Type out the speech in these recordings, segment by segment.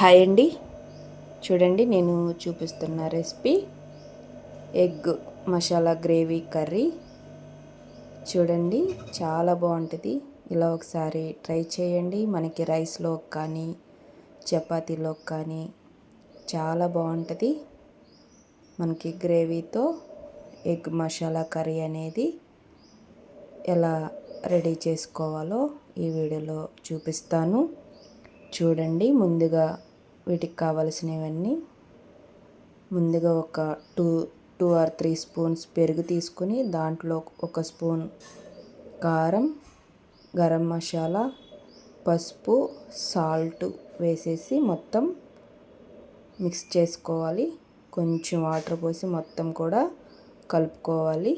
Hi అండి. చూడండి నేను చూపిస్తున్న recipe. Egg masala gravy curry. చూడండి చాలా బాగుంటుంది. ఇలా ఒకసారి ట్రై చేయండి. మనకి రైస్లో కానీ చపాతీలో కానీ చాలా బాగుంటుంది. మనకి గ్రేవీతో ఎగ్ మసాలా కర్రీ అనేది ఎలా రెడీ చేసుకోవాలో ఈ వీడియోలో చూపిస్తాను. చూడండి ముందుగా వీటికి కావలసినవన్నీ ముందుగా ఒక two two or three spoons పెరుగు తీసుకుని దాంట్లో ఒక స్పూన్ కారం గరం మసాలా పసుపు సాల్ట్ వేసేసి మొత్తం మిక్స్ చేసుకోవాలి. కొంచెం వాటర్ పోసి మొత్తం కూడా కలుపుకోవాలి.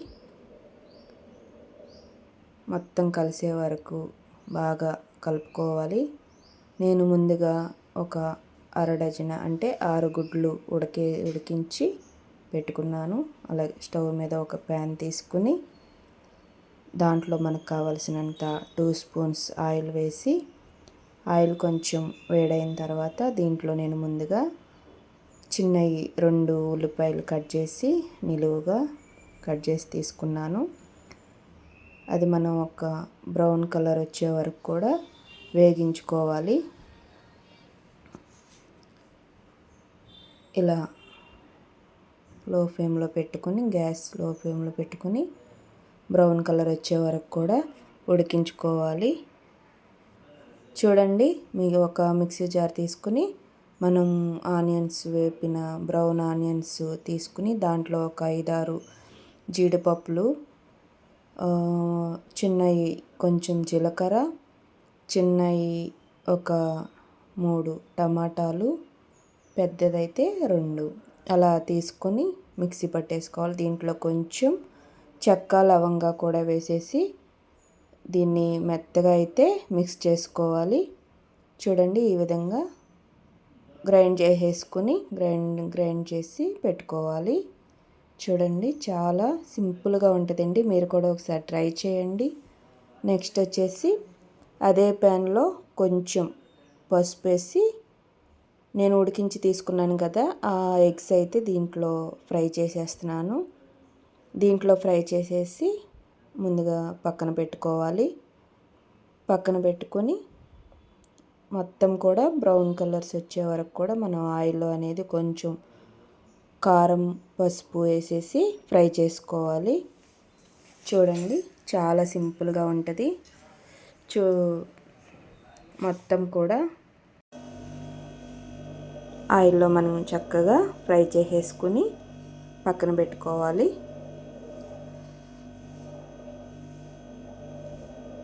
మొత్తం కలిసే వరకు బాగా కలుపుకోవాలి. నేను ముందుగా ఒక అర డజన అంటే ఆరు గుడ్లు ఉడికి ఉడికించి పెట్టుకున్నాను. అలాగే స్టవ్ మీద ఒక ప్యాన్ తీసుకుని దాంట్లో మనకు కావలసినంత టూ స్పూన్స్ ఆయిల్ వేసి ఆయిల్ కొంచెం వేడైన తర్వాత దీంట్లో నేను ముందుగా చిన్నవి రెండు ఉల్లిపాయలు కట్ చేసి నిలువుగా కట్ చేసి తీసుకున్నాను. అది మనం ఒక బ్రౌన్ కలర్ వచ్చే వరకు కూడా వేగించుకోవాలి. ఇలా లో ఫ్లేమ్లో పెట్టుకొని గ్యాస్లో ఫ్లేమ్లో పెట్టుకొని బ్రౌన్ కలర్ వచ్చే వరకు కూడా ఉడికించుకోవాలి. చూడండి మీకు ఒక మిక్సీ జార్ తీసుకుని మనం ఆనియన్స్ వేపిన బ్రౌన్ ఆనియన్స్ తీసుకుని దాంట్లో ఒక ఐదారు జీడిపప్పులు చిన్నవి కొంచెం జీలకర్ర చిన్నవి ఒక మూడు టమాటాలు పెద్దదైతే రెండు. అలా తీసుకొని మిక్సీ పట్టేసుకోవాలి. దీంట్లో కొంచెం చెక్క లవంగా కూడా వేసేసి దీన్ని మెత్తగా అయితే మిక్స్ చేసుకోవాలి. చూడండి ఈ విధంగా గ్రైండ్ చేసేసుకుని గ్రైండ్ గ్రైండ్ చేసి పెట్టుకోవాలి. చూడండి చాలా సింపుల్గా ఉంటుందండి. మీరు కూడా ఒకసారి ట్రై చేయండి. నెక్స్ట్ వచ్చేసి అదే ప్యాన్లో కొంచెం పసుపు వేసి నేను ఉడికించి తీసుకున్నాను కదా ఆ ఎగ్స్ అయితే దీంట్లో ఫ్రై చేసేస్తున్నాను. దీంట్లో ఫ్రై చేసేసి ముందుగా పక్కన పెట్టుకోవాలి. పక్కన పెట్టుకొని మొత్తం కూడా బ్రౌన్ కలర్స్ వచ్చే వరకు కూడా మనం ఆయిల్ అనేది కొంచెం కారం పసుపు వేసేసి ఫ్రై చేసుకోవాలి. చూడండి చాలా సింపుల్గా ఉంటుంది. చూ మొత్తం కూడా ఆయిల్లో మనం చక్కగా ఫ్రై చేసేసుకుని పక్కన పెట్టుకోవాలి.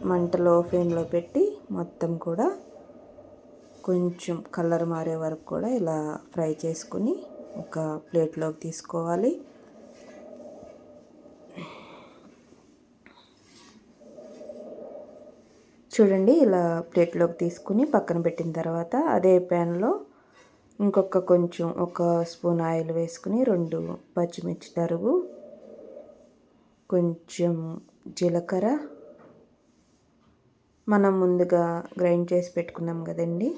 మంటలో ఫ్లేమ్లో పెట్టి మొత్తం కూడా కొంచెం కలర్ మారే వరకు కూడా ఇలా ఫ్రై చేసుకుని ఒక ప్లేట్లోకి తీసుకోవాలి. చూడండి ఇలా ప్లేట్లోకి తీసుకుని పక్కన పెట్టిన తర్వాత అదే ప్యాన్లో ఇంకొక కొంచెం ఒక స్పూన్ ఆయిల్ వేసుకుని రెండు పచ్చిమిర్చి తరుగు కొంచెం జీలకర్ర. మనం ముందుగా గ్రైండ్ చేసి పెట్టుకున్నాం కదండి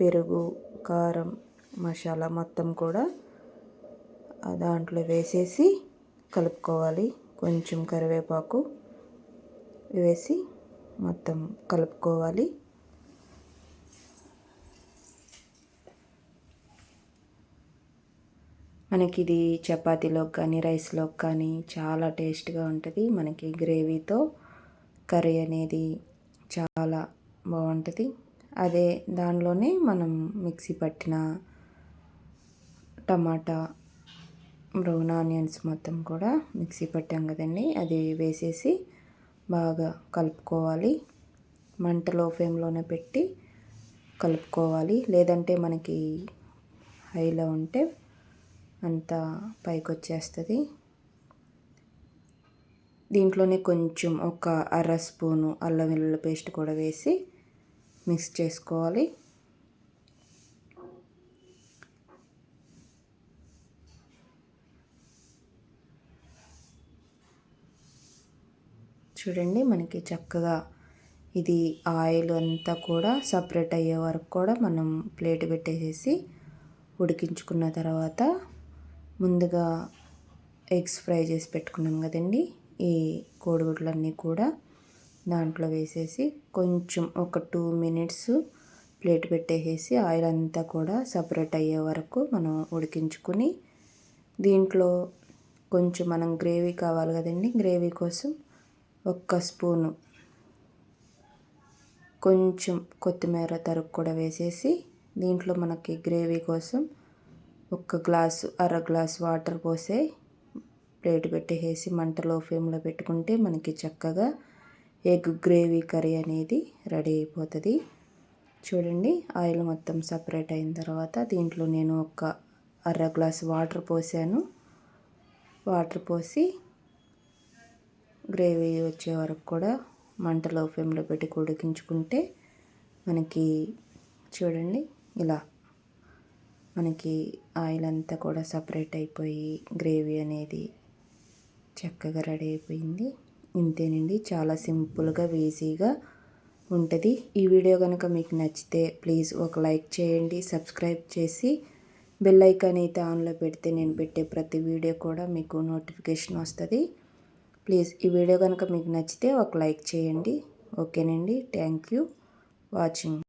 పెరుగు కారం మసాలా మొత్తం కూడా దాంట్లో వేసేసి కలుపుకోవాలి. కొంచెం కరివేపాకు వేసి మొత్తం కలుపుకోవాలి. మనకి ఇది చపాతీలోకి కానీ రైస్లోకి కానీ చాలా టేస్ట్గా ఉంటుంది. మనకి గ్రేవీతో కర్రీ అనేది చాలా బాగుంటుంది. అదే దానిలోనే మనం మిక్సీ పట్టిన టమాటా బ్రౌన్ ఆనియన్స్ మొత్తం కూడా మిక్సీ పట్టాం కదండి. అది వేసేసి బాగా కలుపుకోవాలి. మంటలో ఫ్లేమ్లోనే పెట్టి కలుపుకోవాలి. లేదంటే మనకి హైలో ఉంటే అంతా పైకి వచ్చేస్తుంది దీంట్లోనే కొంచెం ఒక అర స్పూను అల్లం వెల్లుల్లి పేస్ట్ కూడా వేసి మిక్స్ చేసుకోవాలి. చూడండి మనకి చక్కగా ఇది ఆయిల్ అంతా కూడా సపరేట్ అయ్యే వరకు కూడా మనం ప్లేట్ పెట్టేసేసి ఉడికించుకున్న తర్వాత ముందుగా ఎగ్స్ ఫ్రై చేసి పెట్టుకున్నాం కదండి. ఈ కోడిగుడ్లన్నీ కూడా దాంట్లో వేసేసి కొంచెం ఒక టూ మినిట్స్ ప్లేట్ పెట్టేసేసి ఆయిల్ అంతా కూడా సపరేట్ అయ్యే వరకు మనం ఉడికించుకుని దీంట్లో కొంచెం మనం గ్రేవీ కావాలి కదండి. గ్రేవీ కోసం ఒక్క స్పూను కొంచెం కొత్తిమీర తరుగు కూడా వేసేసి దీంట్లో మనకి గ్రేవీ కోసం ఒక గ్లాసు అర గ్లాస్ వాటర్ పోసే ప్లేట్ పెట్టేసి మంటలో ఫ్లేమ్లో పెట్టుకుంటే మనకి చక్కగా ఎగ్ గ్రేవీ కర్రీ అనేది రెడీ అయిపోతుంది. చూడండి ఆయిల్ మొత్తం సపరేట్ అయిన తర్వాత దీంట్లో నేను ఒక అర గ్లాస్ వాటర్ పోసాను. వాటర్ పోసి గ్రేవీ వచ్చే వరకు కూడా మంటలో ఫ్లేమ్లో పెట్టి ఉడికించుకుంటే మనకి చూడండి ఇలా మనకి ఆయిల్ అంతా కూడా సపరేట్ అయిపోయి గ్రేవీ అనేది చక్కగా రెడీ అయిపోయింది. ఇంతేనండి. చాలా సింపుల్గా ఈజీగా ఉంటుంది. ఈ వీడియో కనుక మీకు నచ్చితే ప్లీజ్ ఒక లైక్ చేయండి సబ్స్క్రైబ్ చేసి బెల్ ఐకాన్ అయితే ఆన్లో పెడితే నేను పెట్టే ప్రతి వీడియో కూడా మీకు నోటిఫికేషన్ వస్తుంది. ప్లీజ్ ఈ వీడియో కనుక మీకు నచ్చితే ఒక లైక్ చేయండి. ఓకేనండి. Thank you. వాచింగ్.